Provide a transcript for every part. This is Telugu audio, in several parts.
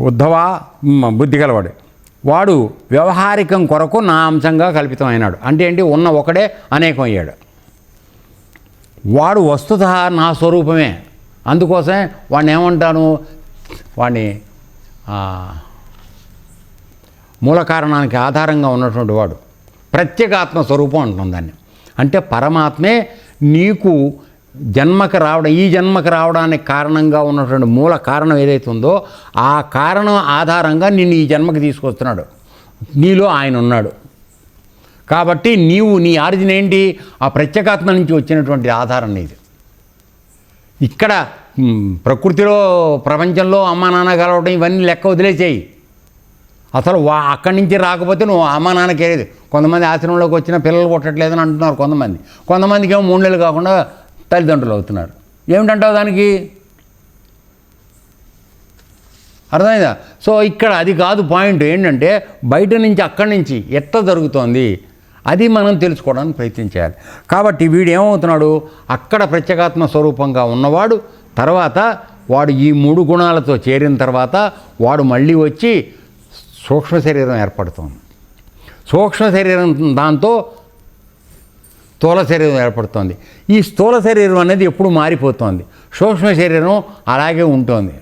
ఉద్ధవ? బుద్ధి గలవాడు. వాడు వ్యవహారికం కొరకు నా అంశంగా కల్పితమైనాడు అంటే ఏంటి? ఉన్న ఒకడే అనేకం అయ్యాడు. వాడు వస్తుత నా స్వరూపమే. అందుకోసమే వాడిని ఏమంటాను? వాడిని మూల కారణానికి ఆధారంగా ఉన్నటువంటి వాడు. ప్రత్యేకాత్మ స్వరూపం అంటున్నాం దాన్ని. అంటే పరమాత్మే నీకు జన్మకు రావడం ఈ జన్మకు రావడానికి కారణంగా ఉన్నటువంటి మూల కారణం ఏదైతే ఉందో ఆ కారణం ఆధారంగా నిన్ను ఈ జన్మకు తీసుకొస్తున్నాడు. నీలో ఆయన ఉన్నాడు. కాబట్టి నీవు నీ ఆరిజిన్ ఏంటి? ఆ ప్రత్యేకాత్మ నుంచి వచ్చినటువంటి ఆధారం నీది. ఇక్కడ ప్రకృతిలో ప్రపంచంలో అమ్మా నాన్న కలవడం ఇవన్నీ లెక్క వదిలేసేయి. అసలు వా అక్కడి నుంచి రాకపోతే నువ్వు అమ్మ నాన్నకే కొంతమంది ఆశ్రమంలోకి వచ్చిన పిల్లలు కొట్టట్లేదని అంటున్నారు కొంతమంది. కొంతమందికి ఏమో మూడు నెలలు కాకుండా తల్లిదండ్రులు అవుతున్నారు. ఏమిటంటావు దానికి? అర్థమైందా? సో ఇక్కడ అది కాదు పాయింట్ ఏంటంటే బయట నుంచి అక్కడి నుంచి ఎట్లా జరుగుతోంది? అది మనం తెలుసుకోవడానికి ప్రయత్నించాలి కాబట్టి వీడు ఏమవుతున్నాడు? అక్కడ ప్రత్యేకాత్మ స్వరూపంగా ఉన్నవాడు తర్వాత వాడు ఈ మూడు గుణాలతో చేరిన తర్వాత వాడు మళ్ళీ వచ్చి సూక్ష్మ శరీరం ఏర్పడుతుంది. సూక్ష్మ శరీరం దాంతో స్థూల శరీరం ఏర్పడుతోంది. ఈ స్థూల శరీరం అనేది ఎప్పుడు మారిపోతుంది. సూక్ష్మ శరీరం అలాగే ఉంటుంది.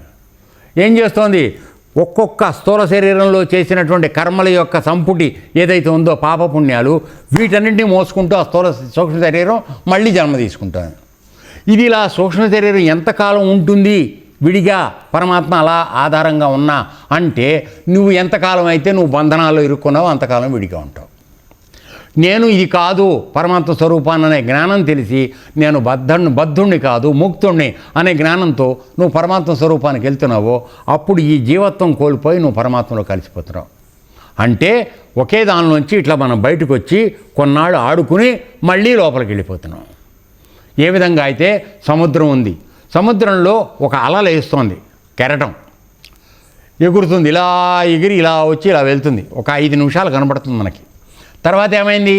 ఏం చేస్తోంది? ఒక్కొక్క స్థూల శరీరంలో చేసినటువంటి కర్మల యొక్క సంపుటి ఏదైతే ఉందో పాపపుణ్యాలు వీటన్నింటినీ మోసుకుంటూ ఆ స్థూల సూక్ష్మ శరీరం మళ్ళీ జన్మ తీసుకుంటుంది. ఇది ఇలా సూక్ష్మ శరీరం ఎంతకాలం ఉంటుంది? విడిగా పరమాత్మ అలా ఆధారంగా ఉన్నా అంటే నువ్వు ఎంతకాలం అయితే నువ్వు బంధనాల్లో ఇరుక్కున్నావో అంతకాలం విడిగా ఉంటావు. నేను ఇది కాదు పరమాత్మ స్వరూపాన్ని అనే జ్ఞానం తెలిసి నేను బద్ధుణ్ణి బద్ధుణ్ణి కాదు ముక్తుణ్ణి అనే జ్ఞానంతో నువ్వు పరమాత్మ స్వరూపానికి వెళ్తున్నావో అప్పుడు ఈ జీవత్వం కోల్పోయి నువ్వు పరమాత్మలో కలిసిపోతున్నావు. అంటే ఒకే దానిలోంచి ఇట్లా మనం బయటకు వచ్చి కొన్నాళ్ళు ఆడుకుని మళ్ళీ లోపలికి వెళ్ళిపోతున్నాం. ఏ విధంగా అయితే సముద్రం ఉంది. సముద్రంలో ఒక అల లేస్తోంది కెరటం. ఎగురుతుంది ఇలా ఎగిరి ఇలా వచ్చి ఇలా వెళ్తుంది. ఒక ఐదు నిమిషాలు కనబడుతుంది మనకి. తర్వాత ఏమైంది?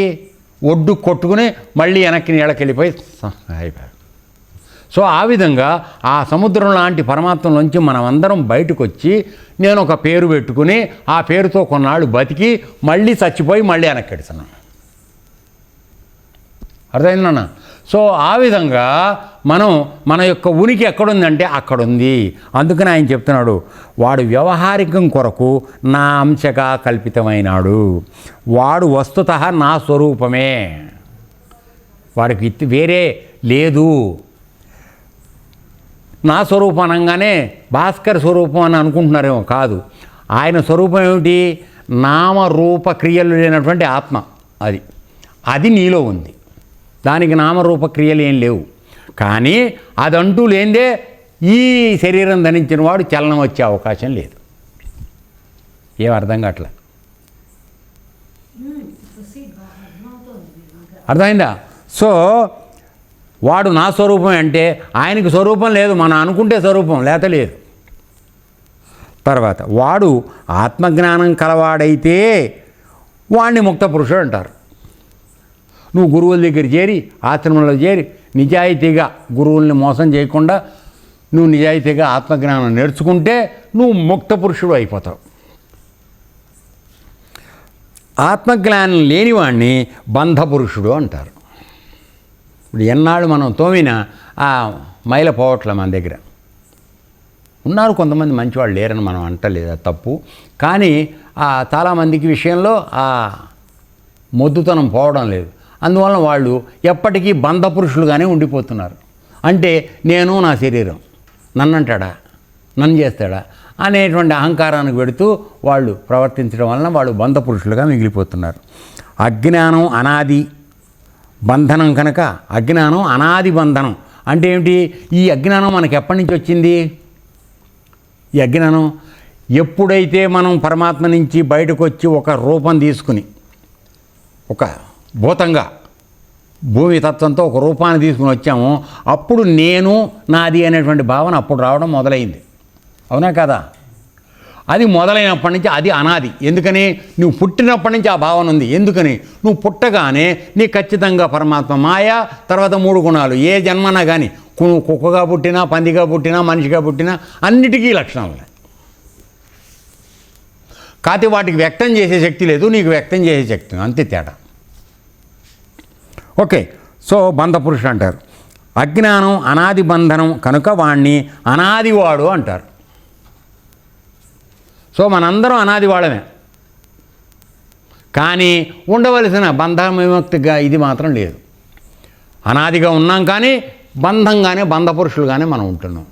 ఒడ్డు కొట్టుకుని మళ్ళీ వెనక్కి నీళ్ళకి వెళ్ళిపోయి అయిపోయారు సో ఆ విధంగా ఆ సముద్రం లాంటి పరమాత్మలోంచి నుంచి మనమందరం బయటకు వచ్చి నేను ఒక పేరు పెట్టుకుని ఆ పేరుతో కొన్నాళ్ళు బతికి మళ్ళీ చచ్చిపోయి మళ్ళీ వెనక్కి ఎడుతున్నాను అర్థమైందన్న సో ఆ విధంగా మనం మన యొక్క ఉనికి ఎక్కడుందంటే అక్కడుంది. అందుకని ఆయన చెప్తున్నాడు వాడు వ్యవహారికం కొరకు నా అంశగా కల్పితమైనాడు. వాడు వస్తుత నా స్వరూపమే. వాడికి వేరే లేదు. నా స్వరూపం అనగానే భాస్కర్ స్వరూపం అని అనుకుంటున్నారేమో కాదు. ఆయన స్వరూపం ఏమిటి? నామరూప క్రియలు లేనటువంటి ఆత్మ అది. అది నీలో ఉంది. దానికి నామరూప క్రియలు ఏం లేవు. కానీ అదంటూ లేనిదే ఈ శరీరం ధరించిన వాడు చలనం వచ్చే అవకాశం లేదు. ఏం అర్థం కావట్లే? అర్థమైందా? సో వాడు నా స్వరూపం అంటే ఆయనకి స్వరూపం లేదు మనం అనుకుంటే స్వరూపం లేత లేదు. తర్వాత వాడు ఆత్మజ్ఞానం కలవాడైతే వాడిని ముక్త పురుషుడు అంటారు. నువ్వు గురువుల దగ్గర చేరి ఆశ్రమంలో చేరి నిజాయితీగా గురువుల్ని మోసం చేయకుండా నువ్వు నిజాయితీగా ఆత్మజ్ఞానం నేర్చుకుంటే నువ్వు ముక్త పురుషుడు అయిపోతావు. ఆత్మజ్ఞానం లేనివాణ్ణి బంధపురుషుడు అంటారు. ఇప్పుడు ఎన్నాళ్ళు మనం తోమిన ఆ మైల పోవట్లే మన దగ్గర. ఉన్నారు కొంతమంది మంచివాళ్ళు లేరని మనం అంటలేదు తప్పు. కానీ ఆ చాలామందికి విషయంలో ఆ మొద్దుతనం పోవడం లేదు. అందువలన వాళ్ళు ఎప్పటికీ బంధపురుషులుగానే ఉండిపోతున్నారు. అంటే నేను నా శరీరం. నన్ను అంటాడా నన్ను చేస్తాడా? అనేటువంటి అహంకారానికి పెడుతూ వాళ్ళు ప్రవర్తించడం వలన వాళ్ళు బంధపురుషులుగా మిగిలిపోతున్నారు. అజ్ఞానం అనాది బంధనం కనుక అజ్ఞానం అనాది బంధనం అంటే ఏమిటి? ఈ అజ్ఞానం మనకి ఎప్పటి నుంచి వచ్చింది? ఈ అజ్ఞానం ఎప్పుడైతే మనం పరమాత్మ నుంచి బయటకు వచ్చి ఒక రూపం తీసుకుని ఒక భూతంగా. భూమి తత్వంతో ఒక రూపాన్ని తీసుకుని వచ్చాము. అప్పుడు నేను నాది అనేటువంటి భావన అప్పుడు రావడం మొదలైంది. అవునా కదా? అది మొదలైనప్పటి నుంచి అది అనాది. ఎందుకని? నువ్వు పుట్టినప్పటి నుంచి ఆ భావన ఉంది. ఎందుకని? నువ్వు పుట్టగానే నీ ఖచ్చితంగా పరమాత్మ మాయ తర్వాత మూడు గుణాలు. ఏ జన్మనా కానీ కుక్కగా పుట్టినా పందిగా పుట్టినా మనిషిగా పుట్టినా అన్నిటికీ లక్షణాలు కాకపోతే వాటికి వ్యక్తం చేసే శక్తి లేదు నీకు వ్యక్తం చేసే శక్తి అంతే తేడా. ఓకే సో బంధపురుషుడు అంటారు. అజ్ఞానం అనాది బంధనం కనుక వాణ్ణి అనాదివాడు అంటారు. సో మనందరం అనాది వాళ్ళమే. కానీ ఉండవలసిన బంధ విముక్తిగా ఇది మాత్రం లేదు. అనాదిగా ఉన్నాం కానీ బంధంగానే బంధపురుషులుగానే మనం ఉంటున్నాం.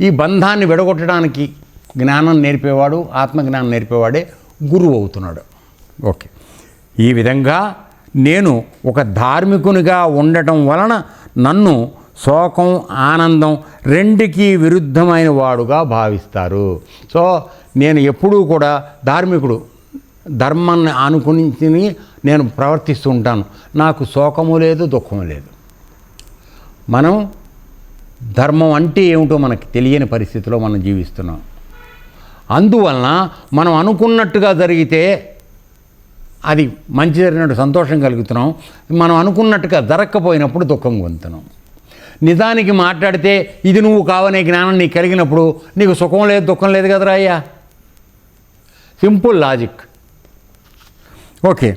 ఈ బంధాన్ని విడగొట్టడానికి జ్ఞానం నేర్పేవాడు ఆత్మజ్ఞానం నేర్పేవాడే గురువు అవుతున్నాడు. ఓకే ఈ విధంగా నేను ఒక ధార్మికునిగా ఉండటం వలన నన్ను శోకం ఆనందం రెండికి విరుద్ధమైన వాడుగా భావిస్తారు. సో నేను ఎప్పుడూ కూడా ధార్మికుడు. ధర్మాన్ని అనుకుని నేను ప్రవర్తిస్తూ ఉంటాను. నాకు శోకము లేదు దుఃఖము లేదు. మనం ధర్మం అంటే ఏమిటో మనకి తెలియని పరిస్థితిలో మనం జీవిస్తున్నాం. అందువలన మనం అనుకున్నట్టుగా జరిగితే అది మంచి జరిగినట్టు సంతోషం కలుగుతున్నాం. మనం అనుకున్నట్టుగా దొరక్కపోయినప్పుడు దుఃఖం పొందుతున్నాం. నిజానికి మాట్లాడితే ఇది నువ్వు కావనే జ్ఞానం నీకు కలిగినప్పుడు నీకు సుఖం లేదు దుఃఖం లేదు కదరా అయ్యా? Simple logic. ఓకే.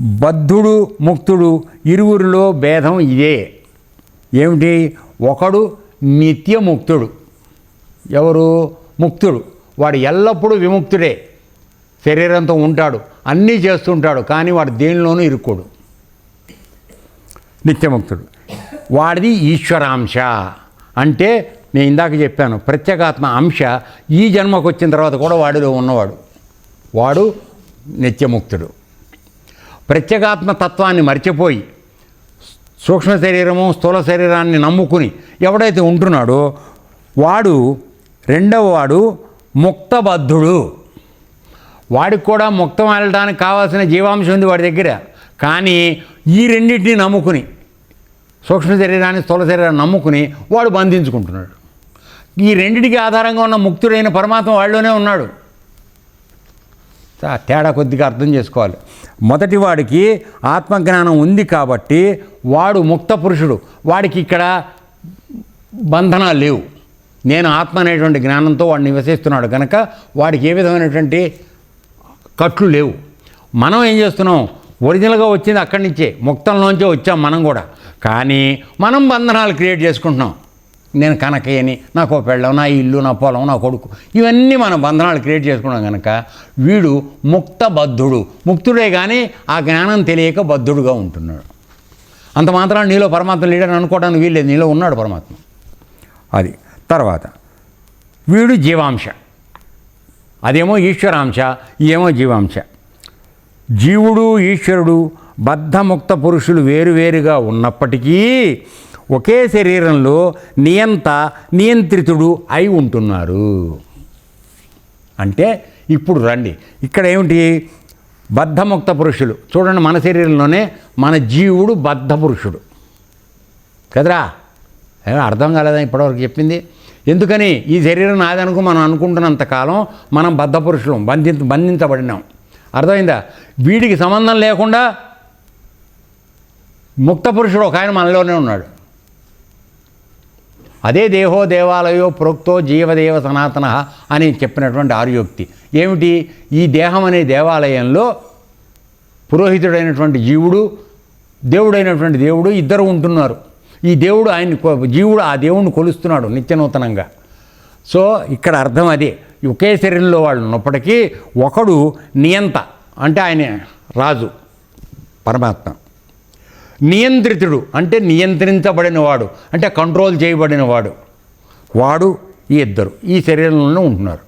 బద్ధుడు ముక్తుడు ఇరువురిలో భేదం ఇదే. ఏమిటి? ఒకడు నిత్యముక్తుడు ఎవరు? ముక్తుడు. వాడు ఎల్లప్పుడూ విముక్తుడే. శరీరంతో ఉంటాడు అన్నీ చేస్తుంటాడు కానీ వాడు దేనిలోనూ ఇరుక్కోడు. నిత్యముక్తుడు. వాడిది ఈశ్వరాంశ. అంటే నేను ఇందాక చెప్పాను ప్రత్యేగాత్మ అంశ ఈ జన్మకు వచ్చిన తర్వాత కూడా వాడిలో ఉన్నవాడు. వాడు నిత్యముక్తుడు. ప్రత్యేగాత్మ తత్వాన్ని మర్చిపోయి సూక్ష్మ శరీరము స్థూల శరీరాన్ని నమ్ముకుని ఎవడైతే ఉంటున్నాడో వాడు రెండవ వాడు ముక్తబద్ధుడు. వాడికి కూడా ముక్తం వెళ్ళడానికి కావాల్సిన జీవాంశం ఉంది వాడి దగ్గర. కానీ ఈ రెండింటిని నమ్ముకుని సూక్ష్మ శరీరాన్ని స్థూల శరీరాన్ని నమ్ముకుని వాడు బంధించుకుంటున్నాడు. ఈ రెండింటికి ఆధారంగా ఉన్న ముక్తుడైన పరమాత్మ వాళ్ళలోనే ఉన్నాడు. తేడా కొద్దిగా అర్థం చేసుకోవాలి. మొదటి వాడికి ఆత్మజ్ఞానం ఉంది కాబట్టి వాడు ముక్త పురుషుడు. వాడికి ఇక్కడ బంధనాలు లేవు. నేను ఆత్మ అనేటువంటి జ్ఞానంతో వాడు నివసిస్తున్నాడు. కనుక వాడికి ఏ విధమైనటువంటి కట్లు లేవు. మనం ఏం చేస్తున్నాం? ఒరిజినల్గా వచ్చింది అక్కడి నుంచే ముక్తంలోంచే వచ్చాం మనం కూడా. కానీ మనం బంధనాలు క్రియేట్ చేసుకుంటున్నాం. నేను కనకయ్యని నాకు పెళ్ళం నా ఇల్లు నా పొలం నా కొడుకు ఇవన్నీ మనం బంధనాలు క్రియేట్ చేసుకున్నాం కనుక వీడు ముక్త బద్ధుడు ముక్తుడే కానీ ఆ జ్ఞానం తెలియక బద్ధుడుగా ఉంటున్నాడు. అంత మాత్రం నీలో పరమాత్మ లేడని అనుకోవడానికి వీల్లేదు. నీలో ఉన్నాడు పరమాత్మ. అది. తర్వాత వీడు జీవాంశ. అదేమో ఈశ్వరాంశ ఏమో జీవాంశ. జీవుడు ఈశ్వరుడు బద్ధముక్త పురుషులు వేరువేరుగా ఉన్నప్పటికీ ఒకే శరీరంలో నియంత నియంత్రితుడు అయి ఉంటున్నారు. అంటే ఇప్పుడు రండి. ఇక్కడ ఏమిటి? బద్ధముక్త పురుషులు. చూడండి మన శరీరంలోనే మన జీవుడు బద్ధ పురుషుడు. కదరా? అర్థం కాలేదా ఇప్పటివరకు చెప్పింది. ఎందుకని ఈ శరీరం నాదనుకు మనం అనుకుంటున్నంత కాలం మనం బద్ధ బంధి బంధించబడినాం. అర్థమైందా? వీడికి సంబంధం లేకుండా ముక్త పురుషుడు ఒక ఆయన మనలోనే ఉన్నాడు. అదే దేహో దేవాలయో ప్రోక్తో జీవదేవ సనాతన అని చెప్పినటువంటి ఆర్యోక్తి. ఏమిటి? ఈ దేహం అనే దేవాలయంలో పురోహితుడైనటువంటి జీవుడు దేవుడైనటువంటి దేవుడు ఇద్దరు ఉంటున్నారు. ఈ దేవుడు ఆయన్ని కొ- జీవుడు ఆ దేవుణ్ణి కొలుస్తున్నాడు నిత్యనూతనంగా. సో ఇక్కడ అర్థం అదే. ఒకే శరీరంలో వాళ్ళు ఉన్నప్పటికీ ఒకడు నియంత అంటే ఆయన రాజు పరమాత్మ. నియంత్రితుడు అంటే నియంత్రించబడినవాడు అంటే కంట్రోల్ చేయబడినవాడు. వాడు ఈ ఇద్దరు ఈ శరీరంలోనే ఉంటున్నారు.